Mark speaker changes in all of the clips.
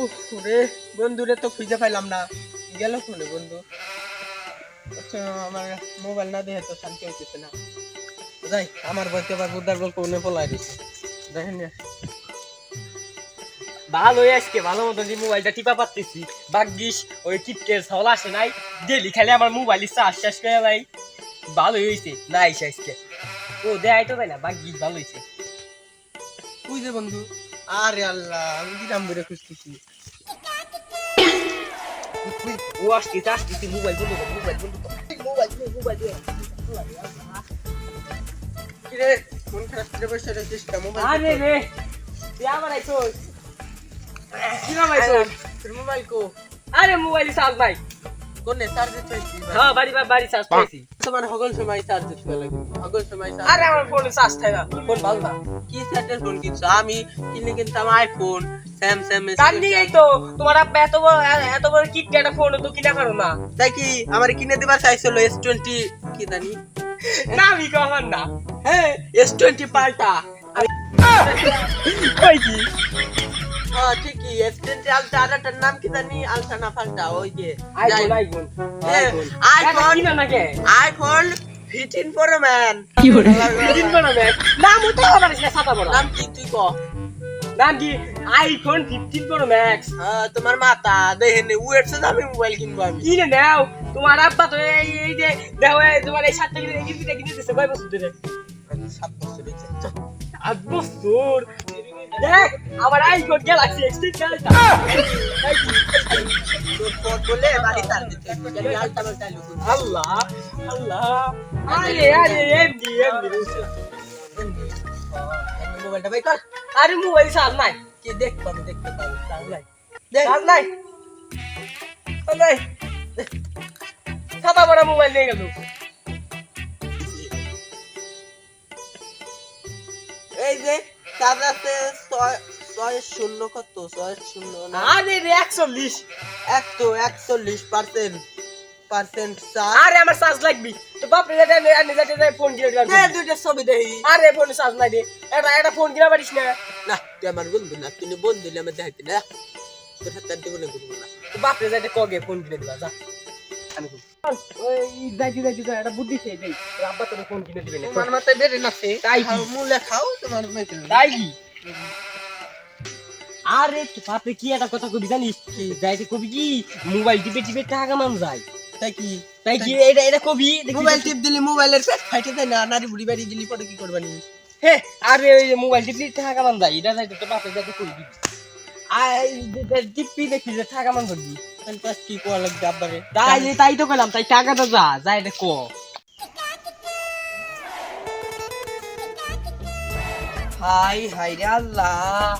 Speaker 1: উফ রে বন্ধুরে তো খুঁজে পাইলাম না। গেল ফোনে বন্ধু? আচ্ছা আমার মোবাইল না দেখে তো শান্তি হইতেছে না। যাই আমার বইতে আবার বুদ্ধার গল্প মনে পলাই দিছে। দেখেন
Speaker 2: ভালো আজকে ভালো মতো যে মোবাইলটা টিপা পাচ্ছি ভাগ্যিস ওই কিটকের সল আসে নাই। ডেলি খালি আমার মোবাইল চার্জ শেষ করে নাই ভালোই হয়েছে না আইসে আজকে। ও দেয় তো তাই না? ভাগ্যিস ভালো হয়েছে
Speaker 1: তুই যে বন্ধু? আরে আল্লাহ আমি দিলাম বলে খুঁজতেছি।
Speaker 2: ও আসতেছে আসতেছে মোবাইল বন্ধ কর মোবাইল বন্ধ কর। Mobile mobile.
Speaker 1: কিরে ফোন খারাপ করে বসে রয়েছিস তা মোবাইল
Speaker 2: আরে রে তুই আমার আইছো কি নাম আইছো
Speaker 1: তোর মোবাইল কো?
Speaker 2: আরে মোবাইল চার্জ নাই
Speaker 1: কোনে চার্জ দিতে হইছি
Speaker 2: হ্যাঁ বাড়ি বাড়ি চার্জ পাইছি
Speaker 1: তোমার হগল সময় চার্জ দিতে লাগে হগল সময় চার্জ
Speaker 2: আরে আমার ফোনে চার্জ থাকে না। ফোন ভালো না।
Speaker 1: কি সেটের ফোন কিনছো? আমি কিনে কিনতাম আইফোন স্যামসাং
Speaker 2: তার নিয়েই তো তোমার আব্বা এত বড় এত বড় কিট একটা ফোন তো কিনা পারো না।
Speaker 1: তাই কি আমার কিনে দিবার চাইছিল এস টোয়েন্টি কি জানি।
Speaker 2: না আমি কখন না।
Speaker 1: হ্যাঁ এস টোয়েন্টি পাল্টা।
Speaker 2: কই কি?
Speaker 1: হ্যাঁ ঠিকই আলটা নাম কি জানি? আলটা না পাল্টা ওই যে
Speaker 2: আইফোন আইফোন
Speaker 1: আইফোন।
Speaker 2: আইফোন কিনা না কে
Speaker 1: প্রো ম্যান
Speaker 2: নাম তো আবার সে সাতা বড়
Speaker 1: নাম কি তুই ক?
Speaker 2: নাম কি? আইফোন 15 প্রো ম্যাক্স
Speaker 1: হ্যাঁ তোমার মাথা দেখেন উয়েটসে দামি মোবাইল কিনবো আমি।
Speaker 2: কিনে নাও তোমার আব্বা তো এই এই যে দেখো এই তোমার এই সাতটা কিনে এই কিনে দিছে কয় বছর ধরে?
Speaker 1: সাত বছর হয়েছে।
Speaker 2: আট বছর? দেখ আমার আইফোন গ্যালাক্সি এক্স খেলতা
Speaker 1: তোর ফোন বলে বাড়ি তার পাল্টা লুকু।
Speaker 2: আল্লাহ আল্লাহ। আরে আরে এমনি এমনি।
Speaker 1: মোবাইলটা বাই কর
Speaker 2: আরে মোবাইল চার্জ নাই।
Speaker 1: কি দেখব আমি দেখতে পাবো
Speaker 2: চার্জ নাই।
Speaker 1: দেখ।
Speaker 2: চার্জ নাই? চার্জ নাই? সাদা বড় মোবাইল নিয়ে গেল।
Speaker 1: এই যে আছে ছয় শূন্য কত? ছয় শূন্য
Speaker 2: আরে রে একচল্লিশ।
Speaker 1: এক তো একচল্লিশ পার্সেন্ট পার্সেন্ট চার্জ।
Speaker 2: আরে আমার চার্জ লাগবি। তো বাপরে যেটা আনি যেটা ফোন কিনে দিলাম।
Speaker 1: হ্যাঁ দুইটা ছবি
Speaker 2: আরে ফোন চার্জ নাই রে এটা এটা ফোন কিনা পারিস না?
Speaker 1: না তুই আমার বন্ধু না তুই বন্ধু দিলে আমি দেখাইতে না। তোর হাতে দেবো না
Speaker 2: তো বাপরে যেটা কগে ফোন কিনে দিবা? যা। আরে তো বাপরে কি একটা কথা কবি জানিস? যাইতে কবি কি? মোবাইল টিপে টিপে টাকা মান যায়।
Speaker 1: তাই কি?
Speaker 2: তাই কি? এটা এটা কবি?
Speaker 1: মোবাইল টিপ দিলি মোবাইলের পেট ফাইটে যায় না নারী বুড়ি বাড়ি দিলি পরে কি করবানি
Speaker 2: হে আরে ওই মোবাইল টিপলি টাকা মান যায়। এটা যাইতে তো বাপরে যাইতে কবি। আই টিপি দেখি যে টাকা মান ধরবি।
Speaker 1: কি কোয়া লাগবে আব্বারে
Speaker 2: তাই তাই তো কইলাম তাই টাকাটা যা যা এটা ক।
Speaker 1: হাই হাই রে আল্লাহ।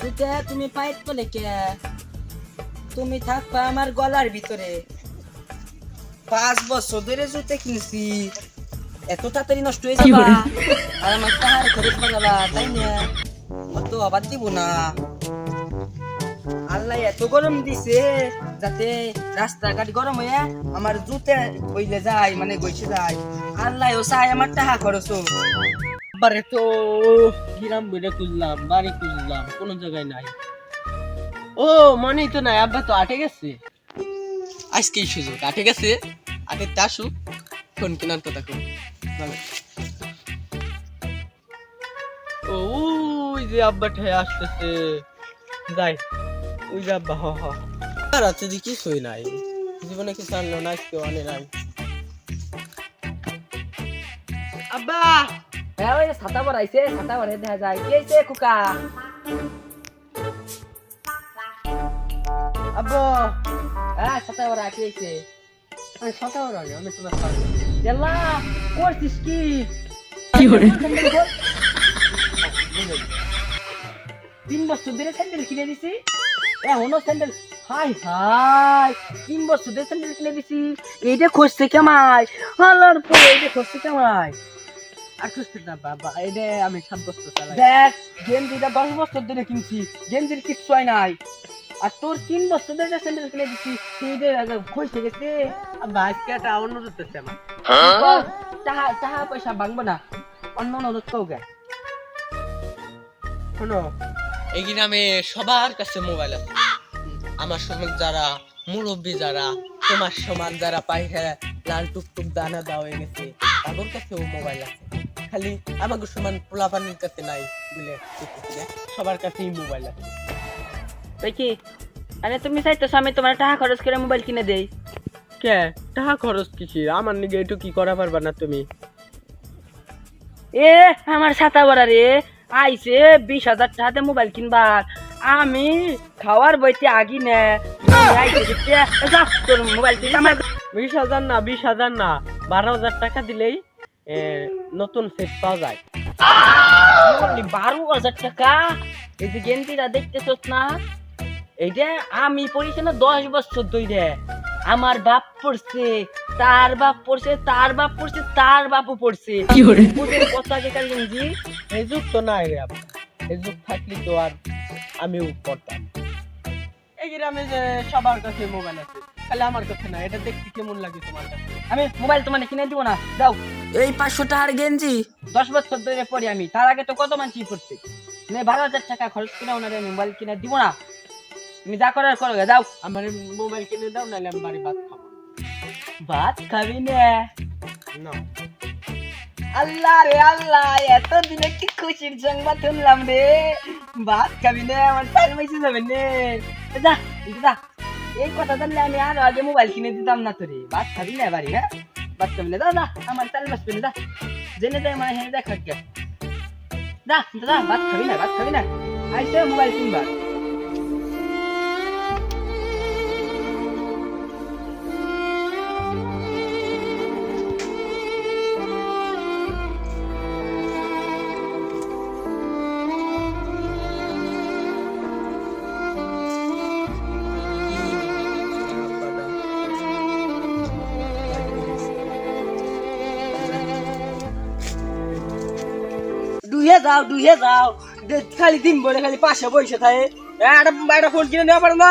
Speaker 3: তুইটা তুমি পাইপ বলে কে? তুমি থাকবা আমার গলার ভিতরে। পাঁচ বছর ধরে জুতে কিনছি। এত তাড়াতাড়ি নষ্ট হয়ে যাবা। আর আমার তাহার খরচ বানাবা তাই না অত আবার দিব না। আল্লাহ এত গরম দিছে যাতে রাস্তাঘাট গরম হয়ে আমার জুতে বইলে যায় মানে গইছে যায়। আল্লাহ ও চাই আমার টাকা খরচ।
Speaker 1: আব্বারে তো গিরাম বাড়ি খুঁজলাম কোনো জায়গায় নাই। ও মনেই তো নাই আব্বা তো আটে গেছে। আজকেই সুযোগ আটে গেছে আটে তা আসুক ফোন কেনার কথা কোন ও ওই যে আব্বা ঠে আসতেছে। যাই। ওই যে আব্বা হ হ। আর আছে যে কিছুই নাই। জীবনে কিছু আনলো না আজকে আনে নাই। আব্বা!
Speaker 3: হ্যাঁ ওই ছাতা বড়াইছে ছাতা বড়াই দেখা যায়। কে হইছে খোকা?
Speaker 1: আব্বা!
Speaker 3: হ্যাঁ ছাতা বড়া কে হইছে
Speaker 1: আমি সকাল আগে আমি তোমার
Speaker 3: ইয়াল্লা করছিস কি? তিন বছর ধরে স্যান্ডেল কিনে দিছি। এখনও স্যান্ডেল হাই হাই তিন বছর ধরে স্যান্ডেল কিনে দিছি। এইটা খুঁজছে কেমাই হালার পরে এইটা খুঁজছে কেমাই।
Speaker 1: আর খুঁজতে না বাবা এটা আমি সাত বছর চালাই।
Speaker 3: দেখ গেঞ্জিটা দশ বছর ধরে কিনছি গেঞ্জির কিচ্ছু হয় নাই। আর তোর তিন বছর ধরে স্যান্ডেল কিনে দিছি সেইটা খুঁজতে গেছে।
Speaker 1: একটা অন্য ধরতেছে আমার।
Speaker 3: টাকা টাকা পয়সা ভাঙবো না অন্য অনুরোধ কাউকে
Speaker 1: শোনো এই গ্রামে সবার কাছে মোবাইল আছে। আমার সমান যারা মুরব্বী যারা তোমার সমান যারা পাইছে লাল টুকটুক দানা হয়ে গেছে তাদের কাছেও মোবাইল আছে। খালি আমাকে সমান পোলাপানির কাছে নাই বলে সবার কাছেই মোবাইল আছে।
Speaker 3: দেখি আরে তুমি চাইতেছো আমি তোমার টাকা খরচ করে মোবাইল কিনে দেই।
Speaker 1: কে? টাকা খরচ কিছি আমার নিগে একটু কি করা পারবা না তুমি?
Speaker 3: এ আমার ছাতা বড়া রে। আইছে, বিশ হাজার টাকাতে মোবাইল কিনবার। আমি খাওয়ার বইতে আগি নে। তোর
Speaker 1: বিশ হাজার না, বিশ হাজার না, বারো হাজার টাকা দিলেই নতুন সেট পাওয়া যায়।
Speaker 3: বারো হাজার টাকা। এই যে গেন্দিরা দেখতেছস না? এইটা আমি পড়িছি না দশ বছর ধরে আমার বাপ পড়ছে তার বাপ পড়ছে তার বাপ পড়ছে তার বাপও পড়ছে। কথা আগেকার গেঞ্জি?
Speaker 1: এই যুগ তো নাই রে আবার এই যুগ থাকলে তো আর আমিও পড়তাম। এই গ্রামে যে সবার কাছে মোবাইল আছে খালি আমার কাছে না এটা দেখতে কেমন লাগে তোমার কাছে?
Speaker 3: আমি মোবাইল তোমার কিনে দিব না দাও। এই পাঁচশো টাকার গেঞ্জি। দশ বছর ধরে পড়ি আমি তার আগে তো কত মানুষ পড়ছে? বারো হাজার টাকা খরচ করে ওনারে মোবাইল কিনে দিব না। তুমি যা করার করো যাও।
Speaker 1: আমার মোবাইল কিনে দাও নাহলে আমি বাড়ি ভাত খাব।
Speaker 3: ভাত খাবি না।
Speaker 1: না।
Speaker 3: আল্লাহ রে আল্লাহ এত দিনে কি খুশির সংবাদ শুনলাম রে। ভাত খাবি না আমার টাইম মেসে যাবে নে। যা যা। এই কথা জানলে আমি আর আগে মোবাইল কিনে দিতাম না তোরে। ভাত খাবি না বাড়ি হ্যাঁ? ভাত খাবি না দাদা আমার চাল বাসবে না যা। জেনে যায় মানে হ্যাঁ দেখা যা দাদা ভাত খাবি না ভাত খাবি না। আইসে মোবাইল কিনবা
Speaker 2: ডুহে যাও ডুহে যাও। খালি দিন ভরে খালি পাশে বসে থাকে। এ, একটা ফোন কিনে নেওয়া পারো না?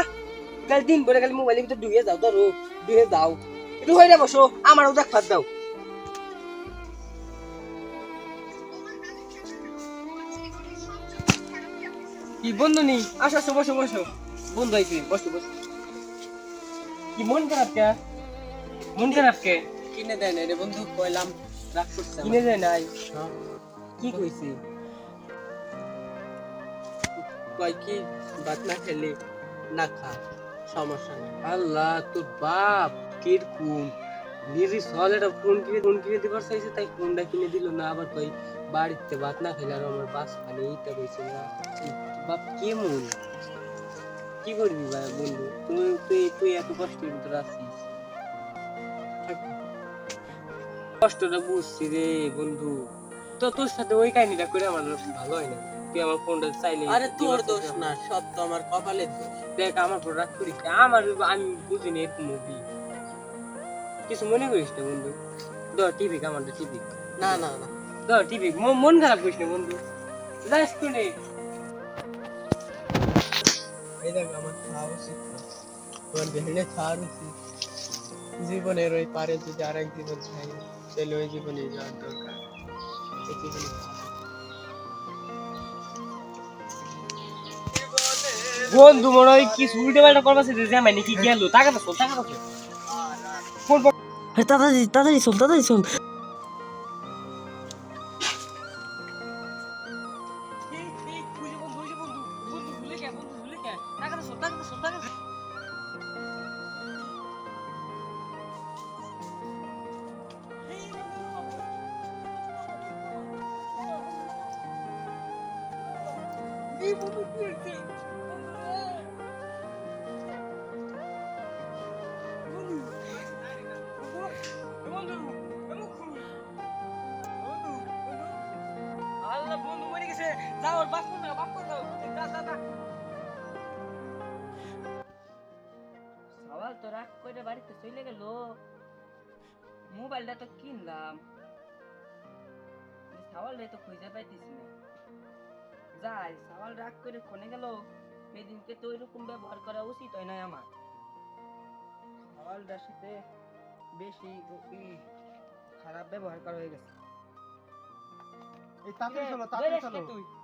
Speaker 2: খালি দিন ভরে খালি মোবাইলের ভিতরে ডুহে যাও ধরো ডুহে যাও। একটু হয়ে বসো আমারও দেখ ফাঁদ দাও। কি বন্ধু নি আসো আসো বসো বসো। বন্ধু আইছি বসো বসো। কি মন খারাপ কে? মন খারাপ কে?
Speaker 1: কিনে দেয় না রে বন্ধু কইলাম রাগ করছে
Speaker 2: কিনে যায় নাই?
Speaker 1: হ্যাঁ।
Speaker 2: কি কইছি
Speaker 1: কয় কি, ভাত না খেলে না খা, সমস্যা নেই। আল্লাহ, তোর বাপ কীরকম? নিজে সল একটা ফোন কিনে ফোন কিনে দিবার চাইছে, তাই ফোনটা কিনে দিল না, আবার কই বাড়িতে ভাত না খেলে আর আমার বাস পানি এইটা কইছে না। বাপ কেমন? কি করবি ভাই, বন্ধু? তুই তুই তুই এত কষ্টের ভিতরে আছিস। কষ্টটা বুঝছি রে, বন্ধু। তো তোর সাথে ওই কাহিনীটা করে আমার ভালো হয় না। তুই আমার ফোনটা চাইলে
Speaker 4: আরে তোর দোষ না সব তো আমার কপালের দোষ।
Speaker 1: দেখ আমার রাগ করিস আমার আমি বুঝিনি এরকম মুভি কিছু মনে করিস না বন্ধু? ধর টিভি আমার টিভি
Speaker 4: না না না।
Speaker 1: ধর টিভি মন খারাপ করিস না বন্ধু। যাস কোনে এই দেখ আমার খাওয়া উচিত না। তোমার খাওয়ার উচিত। জীবনের ওই পারে যদি আরেক জীবন চাই তাহলে ওই জীবনে যাওয়ার দরকার।
Speaker 2: বন্ধু মনে হয় কি উল্টে পাল্টা করবা সে যে মানে কি গেল? টাকা তো টাকা তো
Speaker 3: তাড়াতাড়ি তাড়াতাড়ি চল তাড়াতাড়ি চল সওয়াল তো রাগ করে বাড়িতে চলে গেল। মোবাইলটা তো কিনলাম। সাওয়াল তো খুঁজে পাইতেছি না। যাই সাওয়াল রাগ করে খনে গেল সেদিনকে তো ওইরকম ব্যবহার করা উচিত হয় না আমার। সাওয়ালটার সাথে বেশি খারাপ ব্যবহার করা হয়ে গেছে।
Speaker 5: এই তাড়াতাড়ি চলো তাড়াতাড়ি চলো।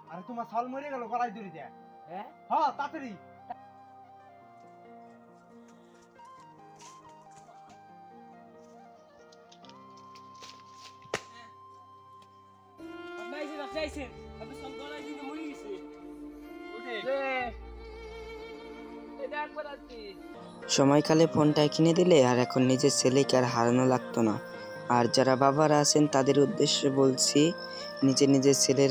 Speaker 5: আরে তোমার সাল মরে গেল গলায় দড়ি দেয়।
Speaker 3: হ্যাঁ?
Speaker 2: হ্যাঁ তাড়াতাড়ি।
Speaker 5: সময়কালে ফোনটা কিনে দিলে আর এখন নিজের ছেলেকে আর হারানো লাগতো না। আর যারা বাবারা আছেন, তাদের উদ্দেশ্যে বলছি, নিজে নিজের ছেলের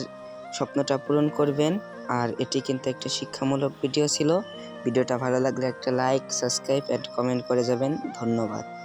Speaker 5: স্বপ্নটা পূরণ করবেন। আর এটি কিন্তু একটা শিক্ষামূলক ভিডিও ছিল। ভিডিওটা ভালো লাগলে একটা লাইক, সাবস্ক্রাইব, অ্যান্ড কমেন্ট করে যাবেন। ধন্যবাদ।